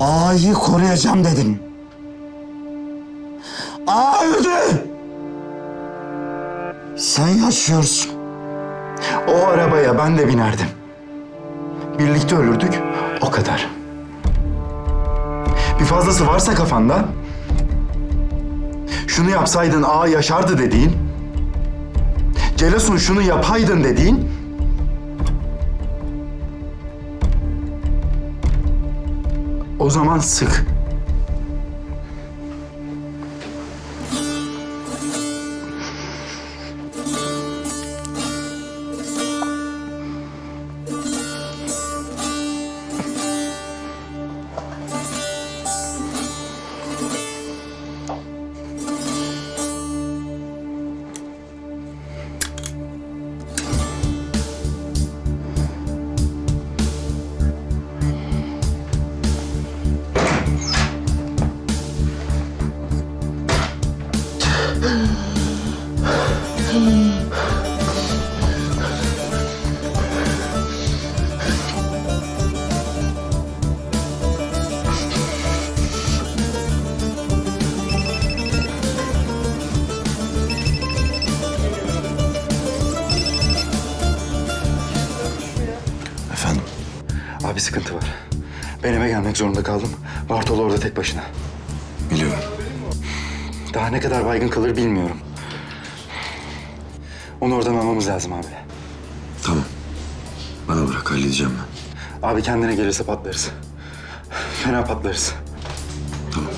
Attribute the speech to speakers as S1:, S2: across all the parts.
S1: Ağayı koruyacağım dedin. Ağa öldü. Sen yaşıyorsun. O arabaya ben de binerdim. Birlikte ölürdük, o kadar. Bir fazlası varsa kafanda, şunu yapsaydın ağa yaşardı dediğin, Celasun şunu yapaydın dediğin, o zaman sık. Zorunda kaldım. Bartolo orada tek başına.
S2: Biliyorum.
S1: Daha ne kadar baygın kalır bilmiyorum. Onu oradan almamız lazım abi.
S2: Tamam. Bana bırak halledeceğim ben.
S1: Abi kendine gelirse patlarız. Fena patlarız.
S2: Tamam.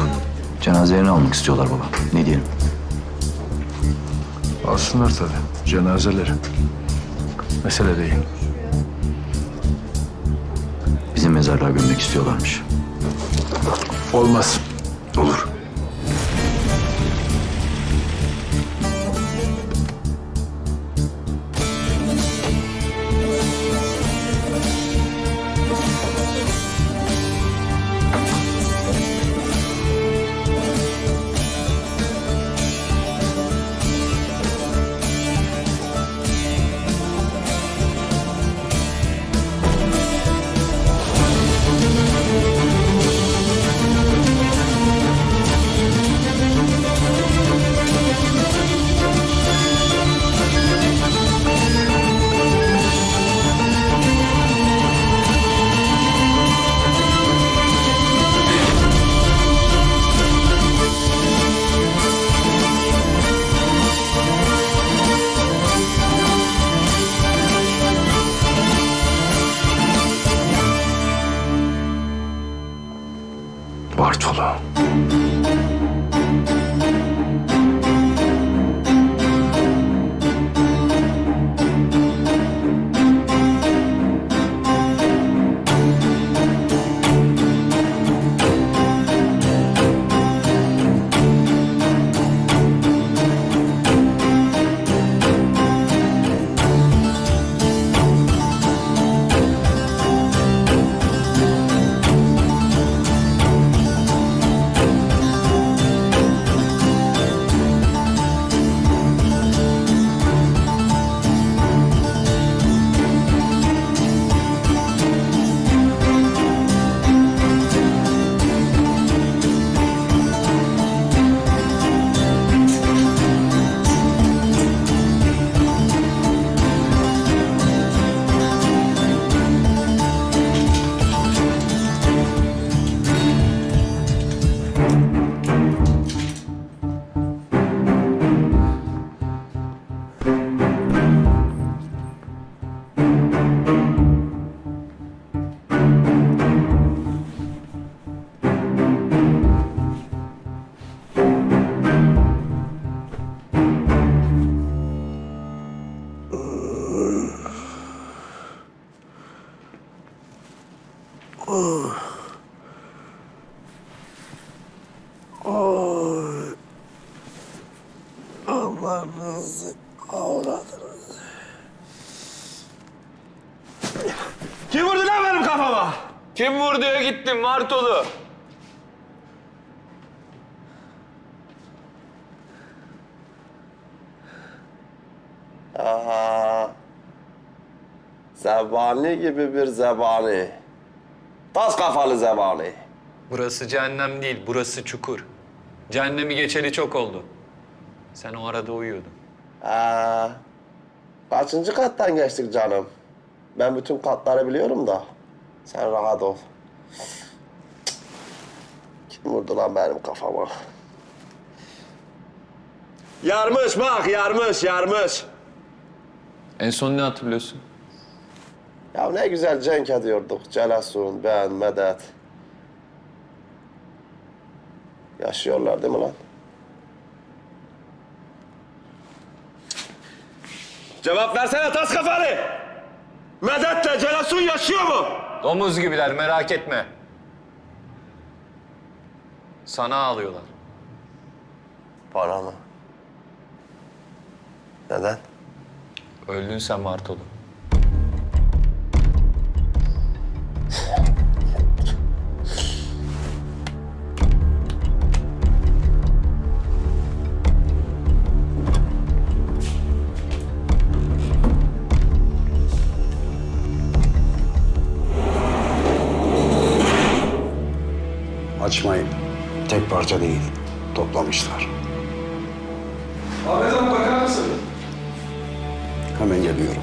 S2: Anladım.
S3: Cenazelerini almak istiyorlar baba. Ne diyelim?
S4: Alsınlar tabii. Cenazeleri. Mesele değil.
S3: Mezarlığa gömmek istiyorlarmış.
S4: Olmaz.
S2: Olur.
S5: Gittim Martolu?
S6: Aha. Zebani gibi bir zebani. Tas kafalı zevali.
S5: Burası cehennem değil, burası çukur. Cehennemi geçeli çok oldu. Sen o arada uyuyordun.
S6: Aa, kaçıncı kattan geçtik canım? Ben bütün katları biliyorum da. Sen rahat ol. Kim vurdu lan benim kafama? Yarmış bak, yarmış, yarmış.
S5: En son ne hatırlıyorsun?
S6: Ya ne güzel cenk ediyorduk. Celasun, ben, Medet. Yaşıyorlar değil mi lan? Cevap versene tas kafalı! Medet'le Celasun yaşıyor mu?
S5: Domuz gibiler, merak etme. Sana ağlıyorlar.
S6: Bana mı? Neden?
S5: Öldün sen Bartolu.
S7: Açmayın. Tek parça değil. Toplamışlar.
S8: Ahmet bakar mısın?
S7: Hemen geliyorum.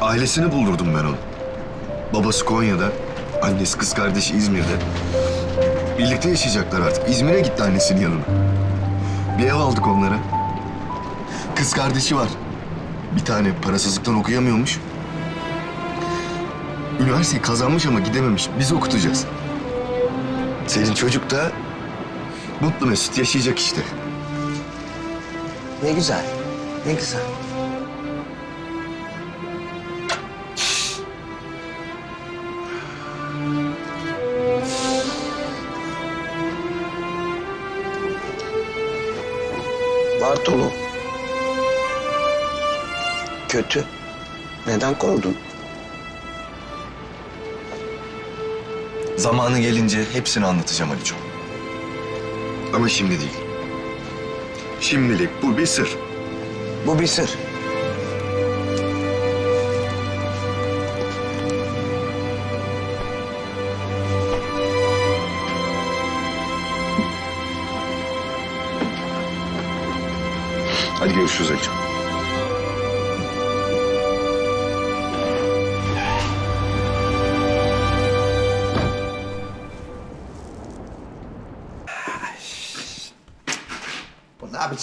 S2: Ailesini buldurdum ben onu. Babası Konya'da, annesi kız kardeşi İzmir'de. Birlikte yaşayacaklar artık. İzmir'e gitti annesinin yanına. Bir ev aldık onlara. Kız kardeşi var. Bir tane parasızlıktan okuyamıyormuş. Üniversiteyi kazanmış ama gidememiş. Biz okutacağız. Senin çocuk da mutlu mesut yaşayacak işte.
S6: Ne güzel, ne güzel. Kötü. Neden korudun?
S2: Zamanı gelince hepsini anlatacağım Ali'cim. Ama şimdi değil. Şimdilik bu bir sır.
S6: Bu bir sır.
S2: Hadi görüşürüz Ali'cim.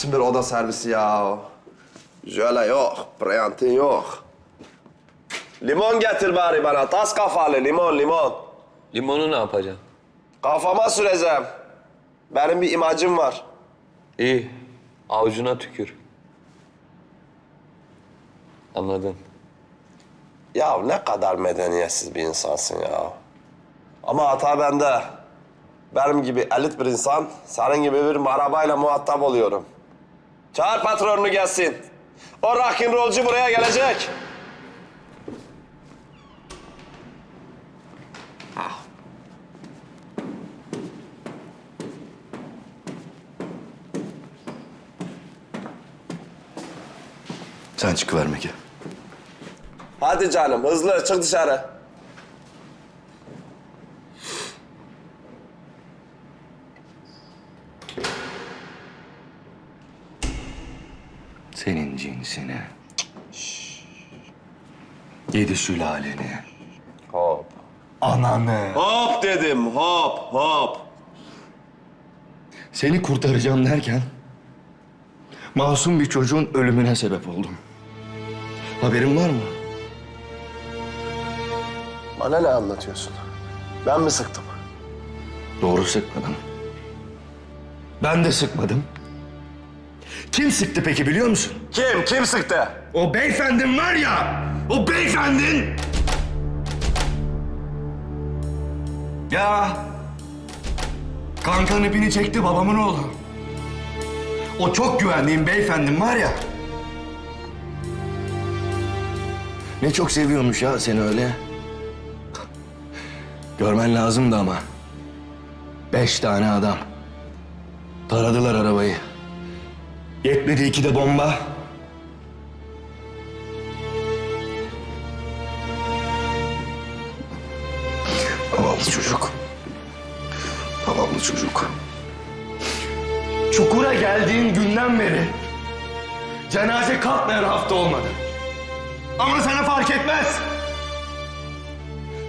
S6: Biçim bir oda servisi ya? Jöle yok, preyantin yok. Limon getir bari bana, tas kafalı limon, limon.
S5: Limonu ne yapacaksın?
S6: Kafama süreceğim. Benim bir imacım var.
S5: İyi, avucuna tükür. Anladın.
S6: Ya ne kadar medeniyetsiz bir insansın ya. Ama hata bende. Benim gibi elit bir insan, senin gibi bir marabayla muhatap oluyorum. Çağır patronunu gelsin. O rock'n'rollcu buraya gelecek.
S2: Sen çıkıver Meke.
S6: Hadi canım hızlı çık dışarı.
S2: Cinsini. Yedi sülaleni.
S6: Hop.
S2: Ananı.
S6: Hop dedim hop hop.
S2: Seni kurtaracağım derken... ...masum bir çocuğun ölümüne sebep oldum. Haberin var mı?
S6: Bana ne anlatıyorsun? Ben mi sıktım?
S2: Doğru sıkmadım. Ben de sıkmadım. Kim sıktı peki biliyor musun?
S6: Kim? Kim sıktı?
S2: O beyefendin var ya, o beyefendin. Ya, kankan ipini çekti babamın oğlu. O çok güvendiğim beyefendim var ya. Ne çok seviyormuş ya seni öyle. Görmen lazımdı ama. Beş tane adam. Taradılar arabayı. Yetmedi iki de bomba. Zavallı çocuk. Zavallı çocuk. Çukura geldiğin günden beri cenaze kalkmayan hafta olmadı. Ama sana fark etmez.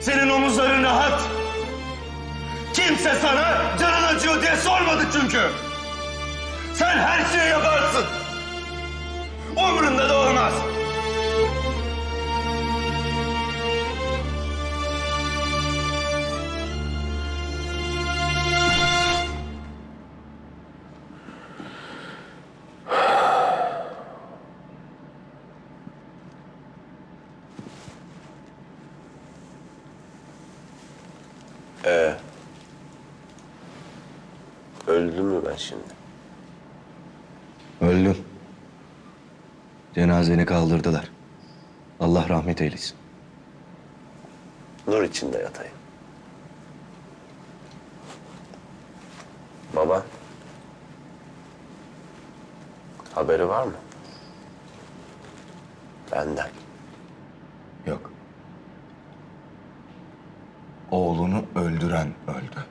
S2: Senin omuzların rahat. Kimse sana canın acıyor diye sormadı çünkü. Sen her şeyi yaparsın. Umrunda da olmaz.
S6: Öldüm mü ben şimdi?
S2: Öldün. Cenazeni kaldırdılar. Allah rahmet eylesin.
S6: Nur içinde yatayım. Baba. Haberi var mı? Benden.
S2: Yok. Oğlunu öldüren öldü.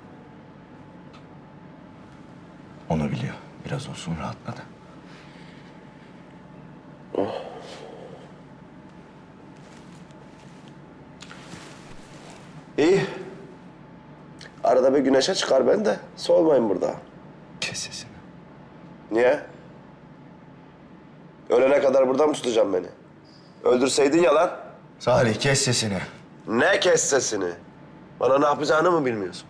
S2: Onu biliyor. Biraz olsun rahatladı.
S6: İyi. Arada bir güneşe çıkar ben de. Soğumayın burada.
S2: Kes sesini.
S6: Niye? Ölene kadar burada mı tutacaksın beni? Öldürseydin ya lan.
S2: Salih kes sesini.
S6: Ne kes sesini? Bana ne yapacağını mı bilmiyorsun?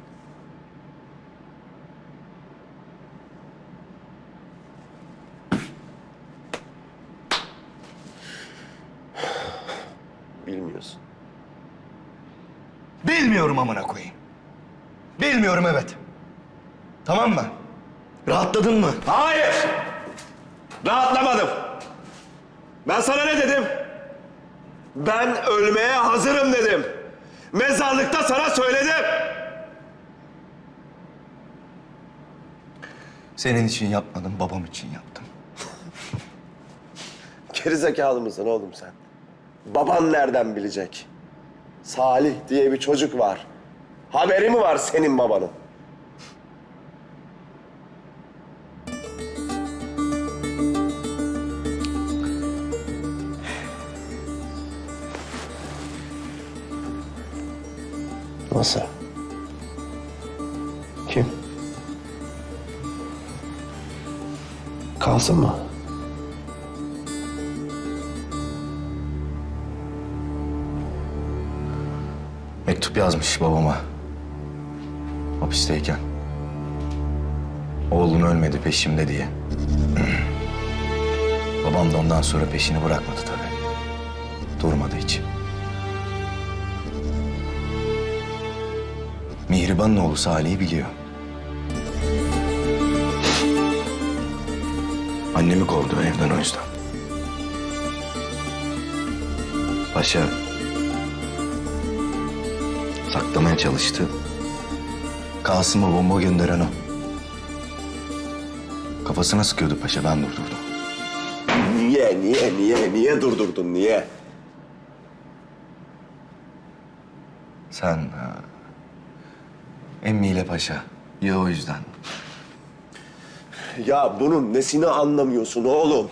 S6: Bilmiyorsun.
S2: Bilmiyorum amına koyayım. Bilmiyorum evet. Tamam mı? Rahatladın mı?
S6: Hayır! Rahatlamadım. Ben sana ne dedim? Ben ölmeye hazırım dedim. Mezarlıkta sana söyledim.
S2: Senin için yapmadım, babam için yaptım.
S6: Gerizekalı mısın oğlum sen? Baban nereden bilecek? Salih diye bir çocuk var. Haberi mi var senin babanın? Nasıl? Kim? Kalsın mı?
S2: Mektup yazmış babama. Hapisteyken. Oğlun ölmedi peşimde diye. Babam da ondan sonra peşini bırakmadı tabii. Durmadı hiç. Mihriban'ın oğlu Salih'i biliyor. Annemi kovdu evden o yüzden. Paşa saklamaya çalıştı. Kasım'a bomba gönderen o. Kafasına sıkıyordu paşa ben durdurdum.
S6: Niye Niye, niye, niye, durdurdun, niye?
S2: Sen... ha, Emmiyle Paşa. Ya o yüzden.
S6: Ya bunun nesini anlamıyorsun oğlum?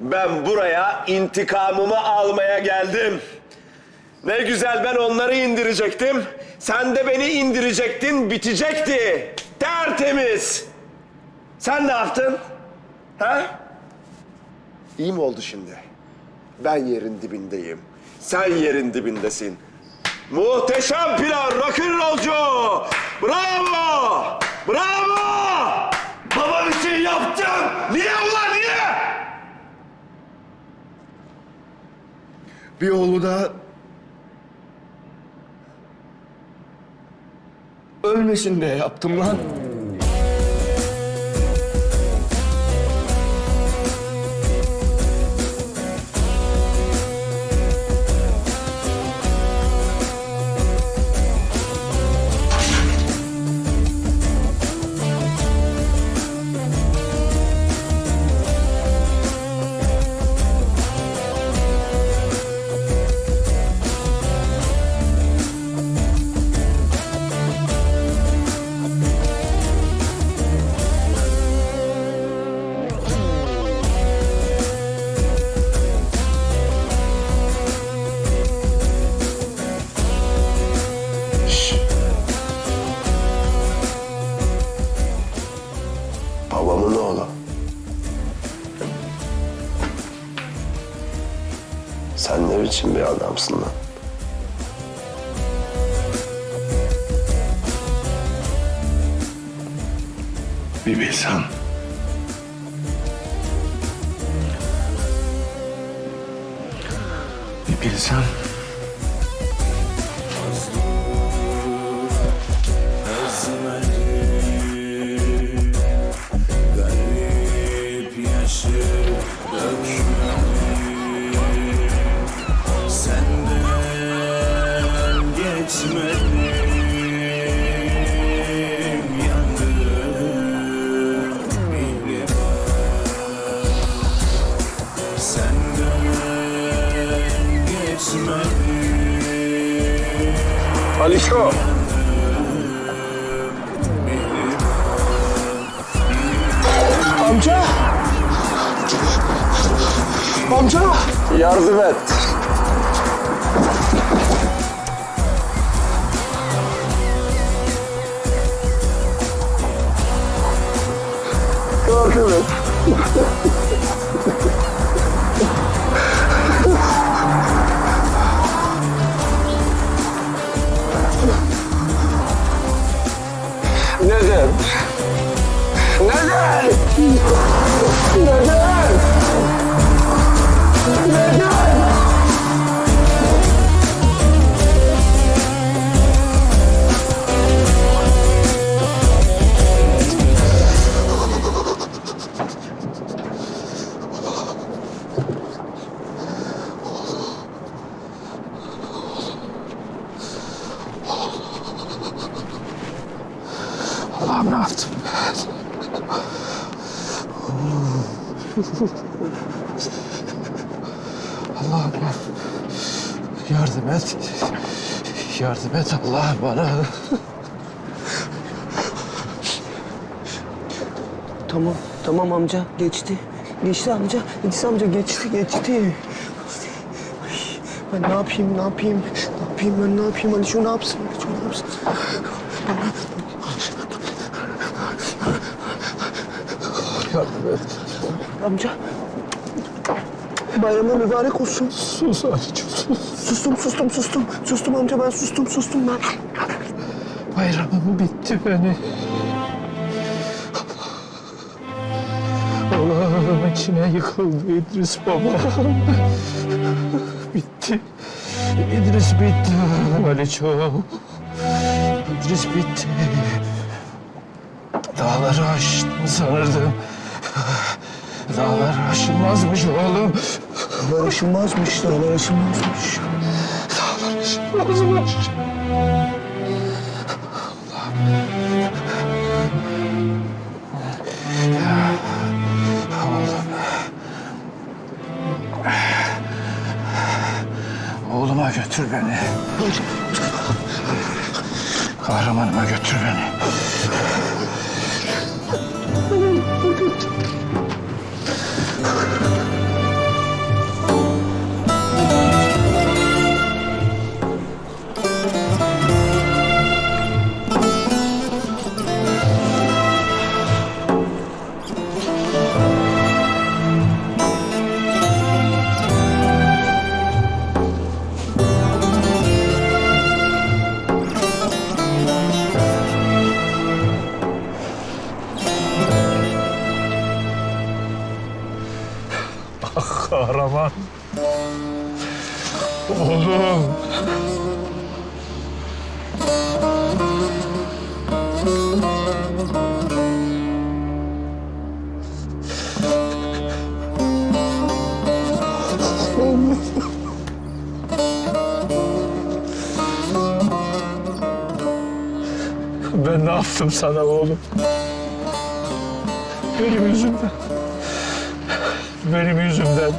S6: Ben buraya intikamımı almaya geldim. Ne güzel ben onları indirecektim. Sen de beni indirecektin, bitecekti. Tertemiz. Sen ne yaptın? Ha? İyi mi oldu şimdi? Ben yerin dibindeyim. Sen yerin dibindesin. Muhteşem plan, rock'n'rollcu! Bravo! Bravo! Babam için yaptım! Niye ulan niye? Bir oğlu da... Ölmesin diye yaptım lan. Biçim bir adamsın lan?
S2: Bir bilsen. Bir bilsen.
S6: Alişo. Amca. Amca. Yardım et. Yardım.
S4: Yardım et Allah bana.
S9: Tamam, tamam amca. Geçti. Geçti amca. Geçti amca. Geçti, geçti. Ay, Ben ne yapayım, ne yapayım? Ne yapayım ben, ne yapayım? Ali şu ne yapsın? Ali şu ne yapsın?
S4: Yardım et.
S9: Amca. Bayramın mübarek olsun.
S4: Sus Ali'cim sus.
S9: Sustum, sustum, sustum. Sustum amca ben sustum, sustum ben.
S4: Bayramım bitti beni. Allah'ım içine yıkıldı İdris baba. bitti. İdris bitti Aliço. İdris bitti. Dağları aştım sanırdım. Dağlar aşılmazmış oğlum.
S9: Dağlar aşılmazmış, dağlar aşılmazmış.
S4: Dağlar aşılmazmış. Oğluma götür beni. Kahramanıma götür beni. Yaptım sana oğlum? Benim yüzümden. Benim yüzümden.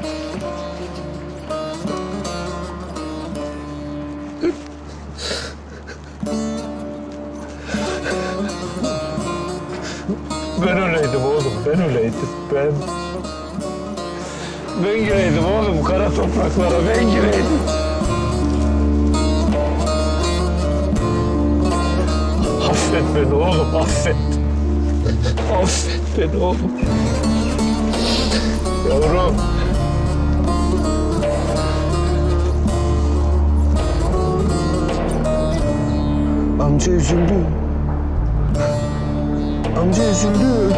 S4: Ben öyleydim oğlum, ben öyleydim. Ben... Ben gireydim oğlum kara topraklara, ben gireydim. Beni oğlum, affet. Affet beni oğlum. Yavrum.
S9: Amca üzüldü. Amca üzüldü.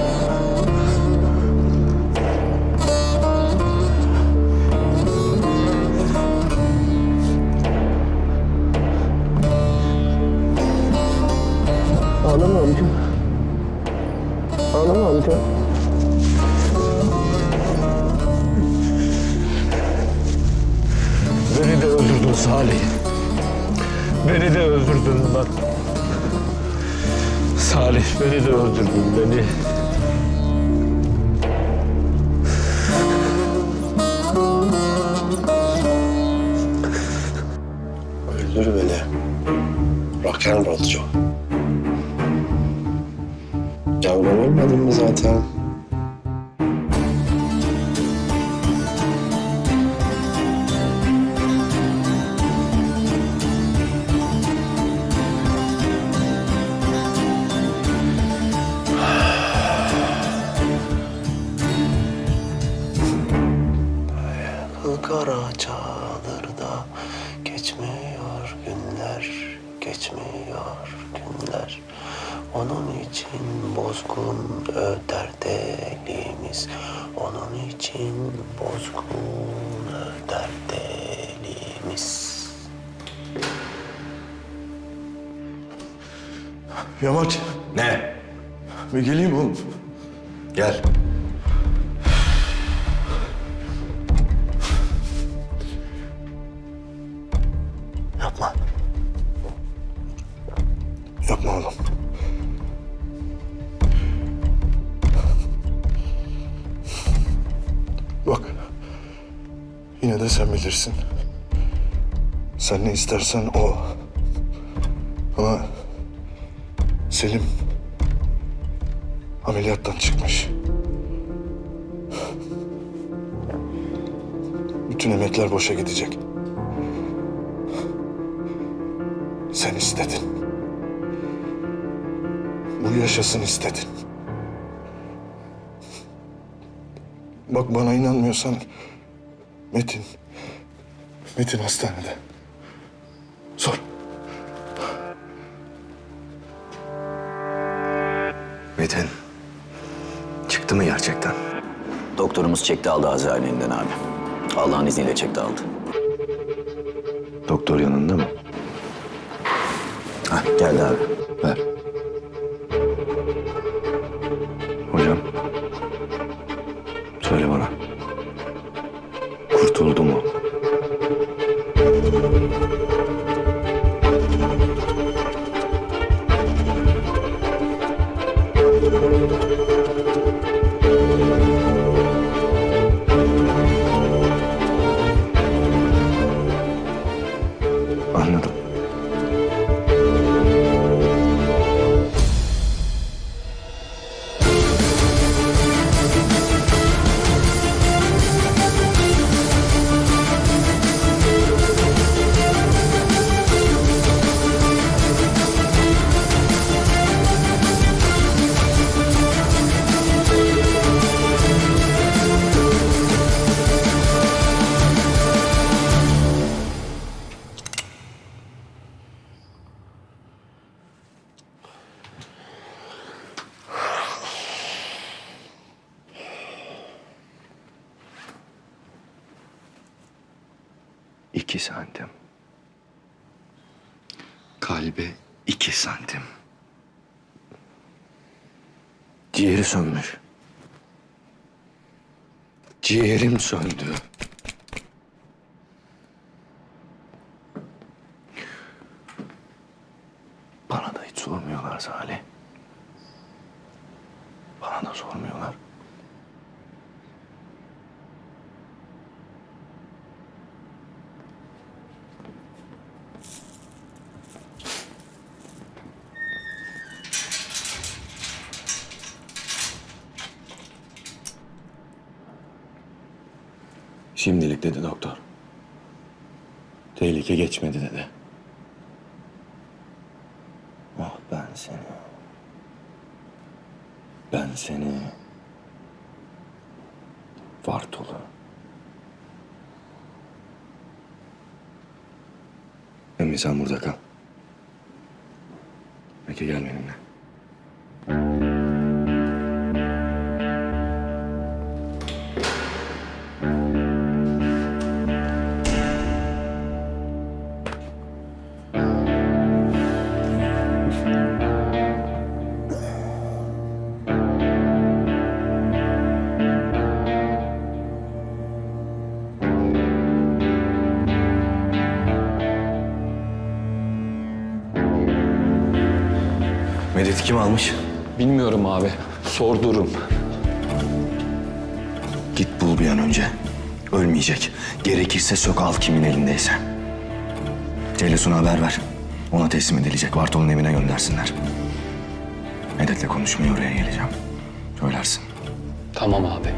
S9: Ağlama amca.
S4: Beni de öldürdün Salih. Beni de öldürdün lan. Salih beni de öldürdün beni.
S6: Öldür beni. Rock'n'rollcu. Ya mi zaten? Gel.
S10: Yapma. Yapma oğlum. Bak. Yine de sen bilirsin. Sen ne istersen o. Ama Selim ameliyattan çıkmış. Bütün emekler boşa gidecek. Sen istedin. Bu yaşasın istedin. Bak bana inanmıyorsan Metin. Metin hastanede. Sor.
S6: Metin. Çıktı mı gerçekten?
S3: Doktorumuz çekti aldı Azrail'in elinden abi. Allah'ın izniyle çekti aldı.
S6: Doktor yanında mı?
S3: Hah geldi abi.
S6: Ver.
S2: Ciğeri sönmüş. Ciğerim söndü. Bana da hiç sormuyorlar Salih. Bana da sormuyorlar. Şimdilik dedi doktor. Tehlike geçmedi dedi. Ah ben seni. Ben seni. Vartolu. Emmi sen burada kal. Medet'i kim almış?
S5: Bilmiyorum abi. Sordurum.
S2: Git bul bir an önce. Ölmeyecek. Gerekirse sök al kimin elindeyse. Ceylesun'a haber ver. Ona teslim edilecek. Bartol'un evine göndersinler. Medet'le konuşmaya oraya geleceğim. Söylersin.
S5: Tamam abi.